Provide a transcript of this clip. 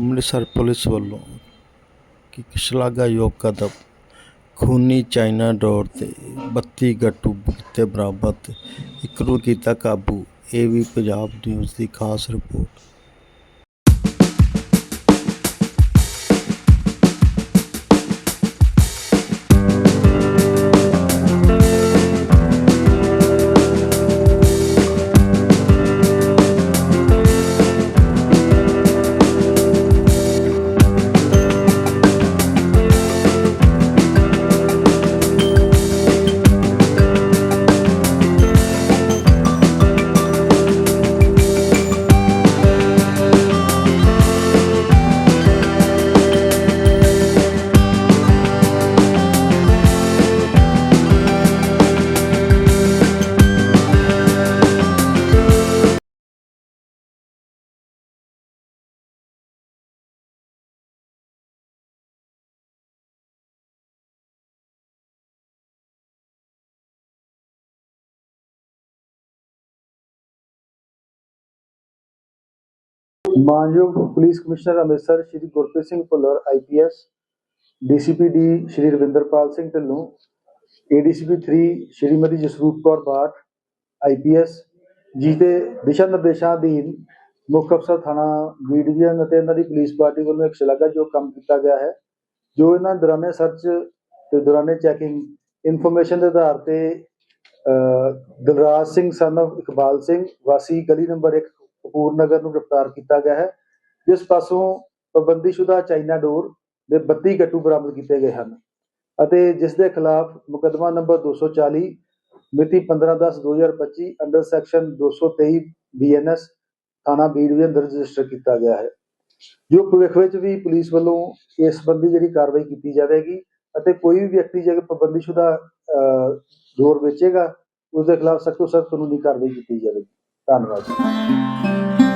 Amritsar police ਵੱਲੋਂ ਕਿ ਸ਼ਲਾਘਾਯੋਗ ਕਦਮ, ਖੂਨੀ ਚਾਈਨਾ ਡੋਰ ਤੇ 32 ਗੱਟੂ ਕੀਤੇ ਬਰਾਮਦ ਇੱਕ ਨੂੰ ਕੀਤਾ ਕਾਬੂ। ਇਹ ਵੀ ਪੰਜਾਬ ਨਿਊਜ਼ ਦੀ ਖਾਸ ਰਿਪੋਰਟ। ਮਾਨਯੋਗ police commissioner Amritsar Shri Gurpreet Singh Bhullar IPS DCP D Shri Ravinderpal Singh Dhillon ADCP 3 Shrimati Jasroop Kaur Bath IPS ji ਦੇ ਦਿਸ਼ਾ ਨਿਰਦੇਸ਼ਾਂ ਅਧੀਨ ਮੁੱਖ ਅਫਸਰ ਥਾਣਾ ਬੀ ਅਤੇ ਇਹਨਾਂ ਦੀ ਪੁਲਿਸ ਪਾਰਟੀ ਵੱਲੋਂ ਇੱਕ ਸ਼ਲਾਘਾਯੋਗ ਕੰਮ ਕੀਤਾ ਗਿਆ ਹੈ ਜੋ ਇਹਨਾਂ ਦੌਰਾਨੇ ਸਰਚ ਤੇ ਦੌਰਾਨੇ ਚੈਕਿੰਗ ਇਨਫੋਰਮੇਸ਼ਨ ਦੇ ਆਧਾਰ ਤੇ ਅਹ, ਦਿਲਰਾਜ ਸਿੰਘ ਸਨ of ਇਕਬਾਲ ਸਿੰਘ ਵਾਸੀ ਗਲੀ ਨੰਬਰ 1 ਕਪੂਰਨਗਰ ਨੂੰ ਗ੍ਰਿਫਤਾਰ ਕੀਤਾ ਗਿਆ ਹੈ ਜਿਸ ਪਾਸੋਂ ਪਾਬੰਦੀਸ਼ੁਦਾ ਚਾਈਨਾ ਡੋਰ ਦੇ 32 ਗੱਟੂ ਬਰਾਮਦ ਕੀਤੇ ਗਏ ਹਨ ਅਤੇ ਜਿਸ ਦੇ ਖਿਲਾਫ ਮੁਕੱਦਮਾ ਨੰਬਰ 240 ਮਿਤੀ 15/10/2025 ਅੰਡਰ ਸੈਕਸ਼ਨ 223 ਬੀਐਨਐਸ ਥਾਣਾ ਬੀ ਡਿਵੀਜ਼ਨ ਦਰਜ ਰਜਿਸਟਰ ਕੀਤਾ ਗਿਆ ਹੈ। ਜੋ ਭਵਿੱਖ ਵਿੱਚ ਵੀ ਪੁਲਿਸ ਵੱਲੋਂ ਇਸ ਸੰਬੰਧੀ ਜਿਹੜੀ ਕਾਰਵਾਈ ਕੀਤੀ ਜਾਵੇਗੀ ਅਤੇ ਕੋਈ ਵੀ ਵਿਅਕਤੀ ਜੇਕਰ ਪਾਬੰਦੀਸ਼ੁਦਾ ਅਹ, ਡੋਰ ਵੇਚੇਗਾ ਉਸ ਦੇ ਖਿਲਾਫ ਸਖਤ ਤੋਂ ਸਖਤ ਕਾਨੂੰਨੀ ਕਾਰਵਾਈ ਕੀਤੀ ਜਾਵੇਗੀ। ਧੰਨਵਾਦ।